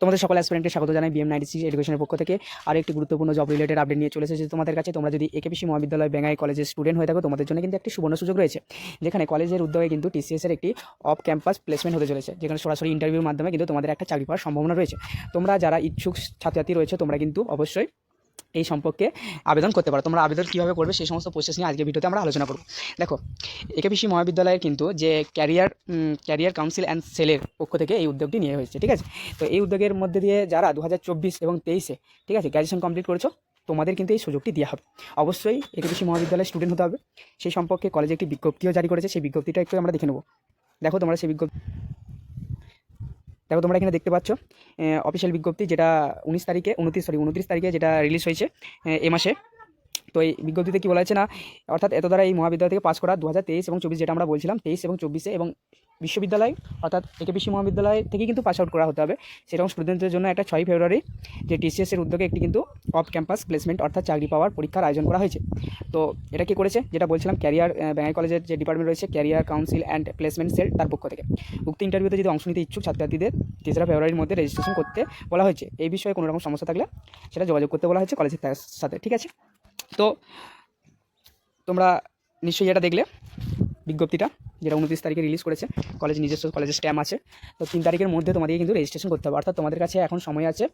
তোমাদের সকল অ্যাসপিরেন্টকে স্বাগত জানাই বিএম নাইনটি সিক্স এডুকেশনের পক্ষ থেকে। আর একটি গুরুত্বপূর্ণ জব রিলেটেড আপডেট নিয়ে চলে এসেছে তোমাদের কাছে। তোমরা যদি একেপিসি মহাবিদ্যালয় বেঙ্গাই কলেজের স্টুডেন্ট হয়ে থাকো, তোমাদের জন্য কিন্তু একটি সুবর্ণ সুযোগ রয়েছে। যেখানে কলেজের উদ্যোগে কিন্তু টিসিএসের একটি অফ ক্যাম্পাস প্লেসমেন্ট হতে চলেছে। যেখানে সরাসরি ইন্টারভিউর মাধ্যমে কিন্তু তোমাদের একটা চাকরি পাওয়ার সম্ভাবনা রয়েছে। তোমরা যারা ইচ্ছুক ছাত্রছাত্রী রয়েছে, তোমরা কিন্তু অবশ্যই এই সম্পর্কে আবেদন করতে পারো। তোমরা আবেদন কীভাবে করবে সেই সমস্ত প্রসেস নিয়ে আজকে ভিডিওতে আমরা আলোচনা করব। দেখো একেপিসি মহাবিদ্যালয়ের কিন্তু যে ক্যারিয়ার ক্যারিয়ার কাউন্সিল অ্যান্ড সেলের পক্ষ থেকে এই উদ্যোগটি নিয়ে হয়েছে, ঠিক আছে? তো এই উদ্যোগের মধ্যে দিয়ে যারা দু হাজার চব্বিশ এবং তেইশে, ঠিক আছে গ্র্যাজুয়েশন কমপ্লিট করেছ, তোমাদের কিন্তু এই সুযোগটি দেওয়া হবে। অবশ্যই একেপিসি মহাবিদ্যালয়ের স্টুডেন্ট হতে হবে। সেই সম্পর্কে কলেজে একটি বিজ্ঞপ্তিও জারি করেছে। সেই বিজ্ঞপ্তিটা একটু আমরা দেখে নেব। দেখো তোমরা সেই বিজ্ঞপ্তি দেখো তোমরা এখানে দেখতে পাচ্ছ অফিসিয়াল বিজ্ঞপ্তি যেটা উনিশ তারিখে, উনত্রিশ সরি উনত্রিশ তারিখে যেটা রিলিজ হয়েছে এ মাসে। তো এই বিজ্ঞপ্তিতে কী বলা হয়েছে না, অর্থাৎ এত দ্বারা এই মহাবিদ্যালয় থেকে পাস করা দু হাজার তেইশ এবং চব্বিশ, যেটা আমরা বলছিলাম, তেইশ এবং চব্বিশে এবং বিশ্ববিদ্যালয়, অর্থাৎ একেপিসি মহাবিদ্যালয় থেকে কিন্তু পাস আউট করা হতে হবে। সেরকম স্টুডেন্টদের জন্য একটা ছয় ফেব্রুয়ারি, যে টিসিএস এর উদ্যোগে একটি কিন্তু অফ ক্যাম্পাস প্লেসমেন্ট অর্থাৎ চাকরি পাওয়ার পরীক্ষার আয়োজন করা হয়েছে। তো এটা কি করেছে? যেটা বলছিলাম ক্যারিয়ার ব্যাঙ্গাই কলেজের যে ডিপার্টমেন্ট রয়েছে career council and placement cell তার পক্ষ থেকে। উক্ত ইন্টারভিউতে যদি অংশ নিতে ইচ্ছুক ছাত্রছাত্রীদের, তেসরা ফেব্রুয়ারির মধ্যে রেজিস্ট্রেশন করতে বলা হয়েছে। এই বিষয়ে কোনো রকম সমস্যা থাকলে সেটা যোগাযোগ করতে বলা হয়েছে কলেজের সাথে, ঠিক আছে? তো তোমরা নিশ্চয়ই এটা দেখলে বিজ্ঞপ্তিটা, যেটা উনত্রিশ তারিখে রিলিজ করেছে কলেজ নিজস্ব কলেজের স্ট্যাম্প আছে। তো তিন তারিখের মধ্যে তোমাদেরকে কিন্তু রেজিস্ট্রেশন করতে হবে। অর্থাৎ তোমাদের কাছে এখন সময় আছে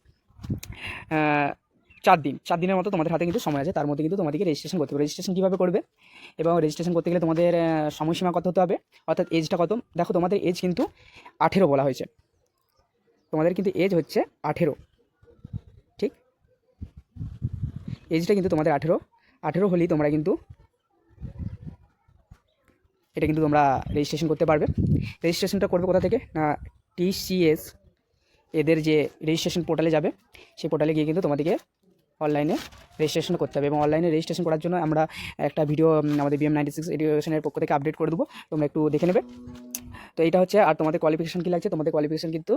চার দিন। চার দিনের মতো তোমাদের হাতে কিন্তু সময় আছে। তার মধ্যে কিন্তু তোমাদেরকে রেজিস্ট্রেশন করতে হবে। রেজিস্ট্রেশন কীভাবে করবে? এবং রেজিস্ট্রেশন করতে গেলে তোমাদের সময়সীমা কত হতে হবে? অর্থাৎ এজটা কত? দেখো, তোমাদের এজ কিন্তু আঠেরো বলা হয়েছে। তোমাদের কিন্তু এজ হচ্ছে আঠেরো। ঠিক? এজটা কিন্তু তোমাদের আঠেরো। আঠেরো হলেই তোমরা কিন্তু এটা কিন্তু তোমরা রেজিস্ট্রেশন করতে পারবে। রেজিস্ট্রেশনটা করবে কোথা থেকে? না টিসিএস এদের যে রেজিস্ট্রেশন পোর্টালে যাবে, সেই পোর্টালে গিয়ে কিন্তু তোমাদেরকে অনলাইনে রেজিস্ট্রেশন করতে হবে। এবং অনলাইনে রেজিস্ট্রেশন করার জন্য আমরা একটা ভিডিও আমাদের বিএম নাইনটি সিক্স এডুকেশনের পক্ষ থেকে আপডেট করে দেবো। তোমরা একটু দেখে নেবে। তো এটা হচ্ছে, আর তোমাদের কোয়ালিফিকেশন কী লাগছে? তোমাদের কোয়ালিফিকেশন কিন্তু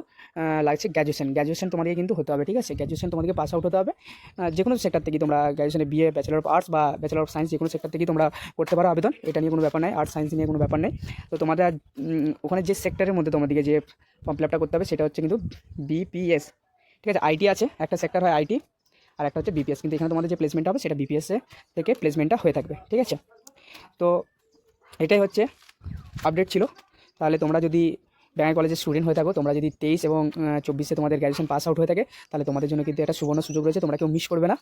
লাগছে গ্র্যাজুয়েশন গ্র্যাজুয়েশন তোমাদেরকে কিন্তু হতে হবে, ঠিক আছে? গ্র্যাজুয়েশন তোমাদেরকে পাস আউট হতে হবে। যে কোনো সেক্টর থেকে তোমরা গ্র্যাজুয়েশনে বিএ ব্যাচেলর অফ আর্টস বা ব্যাচেলর অফ সায়েন্স যে কোনো সেক্টর থেকে তোমরা করতে পারো আবেদন, এটা নিয়ে কোনো ব্যাপার নাই। আর্টস সায়েন্স নিয়ে কোনো ব্যাপার নেই। তো তোমাদের ওখানে যে সেক্টরের মধ্যে তোমাদেরকে যে ফর্ম ফিল করতে হবে, সেটা হচ্ছে কিন্তু বিপিএস ঠিক আছে? আইটি আছে, একটা সেক্টর হয় আইটি আর একটা হচ্ছে বিপিএস কিন্তু এখানে তোমাদের যে প্লেসমেন্ট হবে, সেটা বিপিএসে থেকে প্লেসমেন্টটা হয়ে থাকবে, ঠিক আছে? তো এটাই হচ্ছে আপডেট ছিল। তাহলে তোমরা যদি ব্যাঙ্গাই কলেজের স্টুডেন্ট হয়ে থাকো, তোমরা যদি তেইশ এবং চব্বিশে তোমাদের গ্র্যাজুয়েশন পাস আউট হয়ে থাকে, তাহলে তোমাদের জন্য কিন্তু একটা সুবর্ণ সুযোগ রয়েছে। তোমরা কেউ মিস করবে না।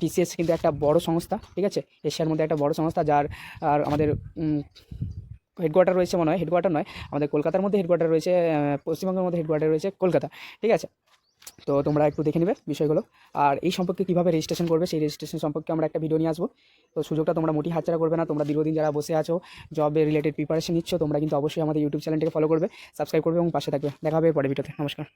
টিসিএস কিন্তু একটা বড় সংস্থা, ঠিক আছে? এশিয়ার মধ্যে একটা বড় সংস্থা যার, আর আমাদের হেডকোয়ার্টার রয়েছে মনে হয় হেডকোয়ার্টার নয়, আমাদের কলকাতার মধ্যে হেডকোয়ার্টার রয়েছে পশ্চিমবঙ্গের মধ্যে হেডকোয়ার্টার রয়েছে কলকাতা, ঠিক আছে? তো তোমরা একটু দেখে নেবে বিষয়গুলো। আর এই সম্পর্কে কীভাবে রেজিস্ট্রেশন করবে, সেই রেজিস্ট্রেশন সম্পর্কে আমরা একটা ভিডিও নিয়ে আসব। তো সুযোগটা তোমরা মোটি হাতছাড়া করবে না, তোমরা দীর্ঘদিন যারা বসে আছো জবে রিলেটেড প্রিপারেশন নিচ্ছ, তোমরা কিন্তু অবশ্যই আমাদের ইউটিউব চ্যানেলটাকে ফলো করবে সাবস্ক্রাইব করবে এবং পাশে থাকবে। দেখা হবে পরে ভিডিওতে নমস্কার।